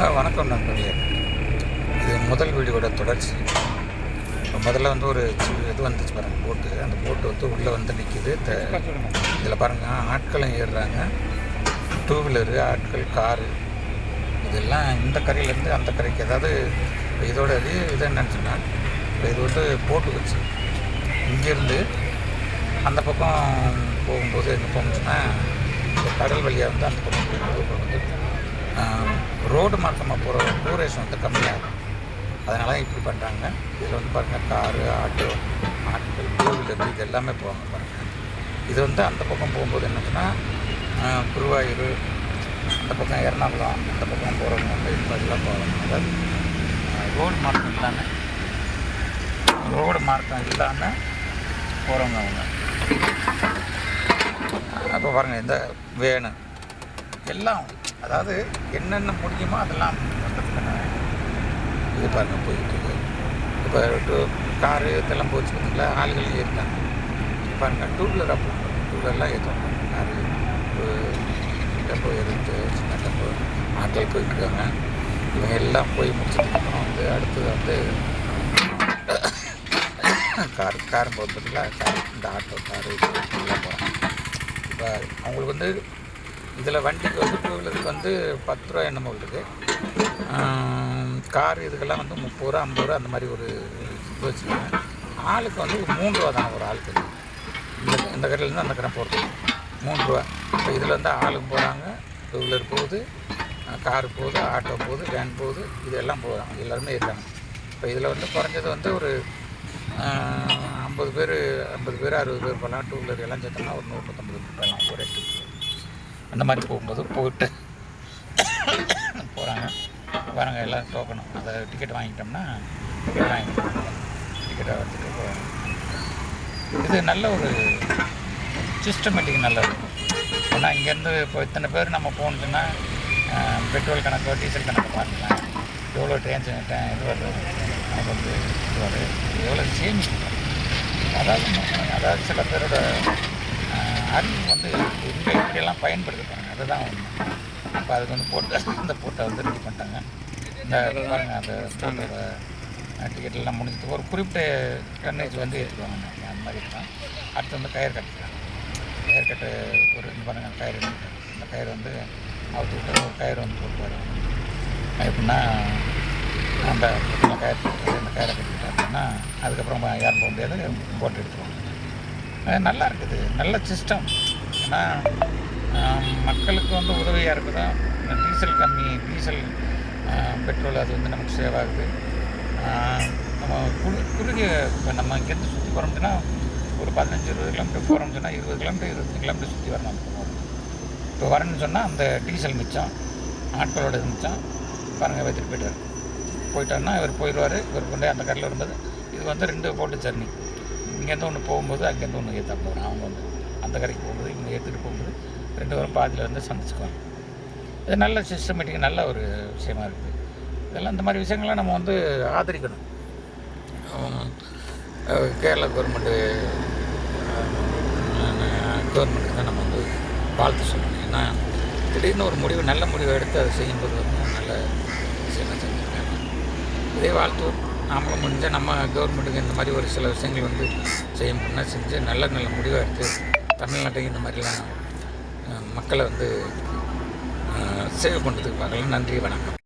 வணக்கம் நண்பர்களே. இது முதல் வீடியோட தொடர்ச்சி. இப்போ முதல்ல வந்து ஒரு இது வந்துச்சு பாருங்க போட்டு. அந்த போட்டு வந்து உள்ளே வந்து நிற்கிது இதில் பாருங்கள் ஆட்களும் ஏறுறாங்க. டூ வீலரு ஆட்கள் காரு. இதெல்லாம் இந்த கரையிலேருந்து அந்த கரைக்கு. அதாவது இதோட இது இது என்னன்னு சொன்னால் இப்போ இது வந்து போட்டு வச்சு இங்கேருந்து அந்த பக்கம் போகும்போது எங்கே போகணுச்சுன்னா இந்த கடல் வழியாக வந்து அந்த பக்கம் போகும்போது வந்து ரோடு மார்க்கமாக போகிற டூரேஷன் வந்து கம்மியாக இருக்கும் அதனால இப்படி பண்ணுறாங்க இதில் வந்து பாருங்கள் காரு ஆட்டோ ஆட்கள் டூ வீலர் இது எல்லாமே போவாங்க பாருங்கள் இது வந்து அந்த பக்கம் போகும்போது என்னச்சுன்னா குருவாயூர் அந்த பக்கம் எறணாகுளம் அந்த பக்கம் போகிறவங்க வந்து இந்த மாதிரிலாம் போவாங்க. அதாவது ரோடு மார்க்கம் இல்லாமல் ரோடு மார்க்கம் இல்லாமல் போகிறவங்க அவங்க. அப்போ பாருங்கள் இந்த வேனு எல்லாம் அதாவது என்னென்ன முடியுமோ அதெல்லாம் இது பாருங்க போயிட்டு இருக்கு. இப்போ டூ காரு இதெல்லாம் போச்சு பார்த்தீங்களா ஆளுகள் ஏறிட்டாங்க பாருங்க டூ வீலர் அப்போ டூ வீலர்லாம் ஏற்றுவாங்க காரு டெம்போ ஏறிட்டு சின்ன டெம்போ ஆட்கள் போயிட்டுருக்காங்க இவங்க எல்லாம் போய் முடிச்சதுக்கப்புறம் வந்து அடுத்தது வந்து கார் கார் போகுது பார்த்தீங்களா கார் இந்த ஆட்டோ காரு எல்லாம் போகிறாங்க இப்போ அவங்களுக்கு வந்து இதில் வண்டிக்கு வந்து டூ வீலருக்கு வந்து பத்து ரூபா என்னமோ இருக்குது கார் இதுக்கெல்லாம் வந்து முப்பது ரூபா ஐம்பது ரூபா அந்த மாதிரி ஒரு இது வச்சுருக்காங்க. ஆளுக்கு வந்து ஒரு மூணு ரூபா தான் ஒரு ஆளுக்கு. இந்த இந்த கடையிலேருந்து அந்த கடை போகிறது மூணு ரூபா. இப்போ இதில் வந்து ஆளுங்க போகிறாங்க டூ வீலர் போகுது கார் போகுது ஆட்டோ போகுது வேன் போகுது இது எல்லாம் போகிறாங்க எல்லாருமே இருக்காங்க இப்போ இதில் வந்து குறைஞ்சது வந்து ஒரு ஐம்பது பேர் ஐம்பது பேர் அறுபது பேர் போகலாம். டூ வீலர் எல்லாம் சேர்த்தோம்னா ஒரு நூறு நூற்றம்பது பேர் போகலாம் ஒரு இடத்துக்கு அந்த மாதிரி போகும்போது போயிட்டு போகிறாங்க வராங்க எல்லாம் டோக்கணும் அதை டிக்கெட் வாங்கிட்டோம்னா டிக்கெட் வாங்கிட்டோம் டிக்கெட்டை எடுத்துகிட்டு போகிறாங்க இது நல்ல ஒரு சிஸ்டமேட்டிக் நல்லது. ஏன்னா இங்கேருந்து இப்போ இத்தனை பேர் நம்ம போகணுச்சுன்னா பெட்ரோல் கணக்கோ டீசல் கணக்கோ பார்க்கலாம். எவ்வளோ ட்ரெயின் ட்ரெயின் இது வருது நமக்கு வந்து இது வருது. எவ்வளோ சேமிக்கும் அதாவது அதாவது சில பேரோட அறிவு வந்து இங்கே இப்படியெல்லாம் பயன்படுத்துகிறாங்க அதுதான் ஒன்று இப்போ அதுக்கு வந்து போட்டு அந்த போட்டை வந்து ரெடி பண்ணிட்டாங்க. இந்த பாருங்க அந்த போட்டோட டிக்கெட்லாம் முடிஞ்சது ஒரு குறிப்பிட்ட டன்னேஜ் வந்து ஏற்றுக்குவாங்க அந்த மாதிரி தான். அடுத்து வந்து கயிறு கட்டிக்கிறாங்க கயிறு கட்டு ஒரு இந்த கயிறு இந்த கயிறு வந்து அவுத்து விட்டு ஒரு கயிறு வந்து போட்டு வரும் எப்படின்னா அந்த கயிறு கட்டுறது, இந்த கயிறை கட்டிக்கிட்டு அப்படின்னா அதுக்கப்புறம் யாரும் போக முடியாது. போட்டு எடுத்துருவாங்க. நல்லா இருக்குது. நல்ல சிஸ்டம் ஏன்னா மக்களுக்கு வந்து உதவியாக இருக்குதா? இந்த டீசல் கம்மி டீசல் பெட்ரோல் அது வந்து நமக்கு சேவ் ஆகுது நம்ம குறு குறுகிய இப்போ நம்ம இங்கேருந்து சுற்றி போகிறோம்னா ஒரு பதினஞ்சு இருபது கிலோமீட்டர் போகிறோம்னு சொன்னால் இருபது கிலோமீட்டர் இருபத்தஞ்சு கிலோமீட்டர் சுற்றி வரணும். இப்போ வரேன்னு சொன்னால் அந்த டீசல் மிச்சம் ஆட்களோட இது மிச்சம். பாருங்கள் வைத்துட்டு போயிட்டார் போயிட்டாருன்னா இவர் போயிடுவார். இவர் கொண்டு அந்த கடையில் வரும்போது இது வந்து ரெண்டு போட்டு சட்னி இங்கேருந்து ஒன்று போகும்போது அங்கேருந்து ஒன்று ஏற்ற போகிறோம் அவங்க வந்து அந்த கடைக்கு போகும்போது இவங்க ஏற்றுட்டு போகும்போது ரெண்டு பேரும் பாதியில் வந்து சந்திச்சுக்குவாங்க. இது நல்ல சிஸ்டமேட்டிக் நல்ல ஒரு விஷயமா இருக்குது. இதெல்லாம் இந்த மாதிரி விஷயங்கள்லாம் நம்ம வந்து ஆதரிக்கணும். கேரளா கவர்மெண்ட்டு கவர்மெண்ட்டுக்கு தான் நம்ம வந்து வாழ்த்து சொல்லணும். ஏன்னா திடீர்னு ஒரு முடிவு நல்ல முடிவை எடுத்து அதை செய்யும்போது வந்து நல்ல விஷயமாக செஞ்சுருக்காங்க. இதே வாழ்த்து நாமளும் முடிஞ்சால் நம்ம கவர்மெண்ட்டுக்கு இந்த மாதிரி ஒரு சில விஷயங்கள் வந்து செய்ய முடியும்னா செஞ்சு நல்ல நல்ல முடிவாக எடுத்து தமிழ்நாட்டுக்கு இந்த மாதிரிலாம் மக்களை வந்து சேவ் பண்ணுறதுக்கு பார்க்கலாம் நன்றி வணக்கம்.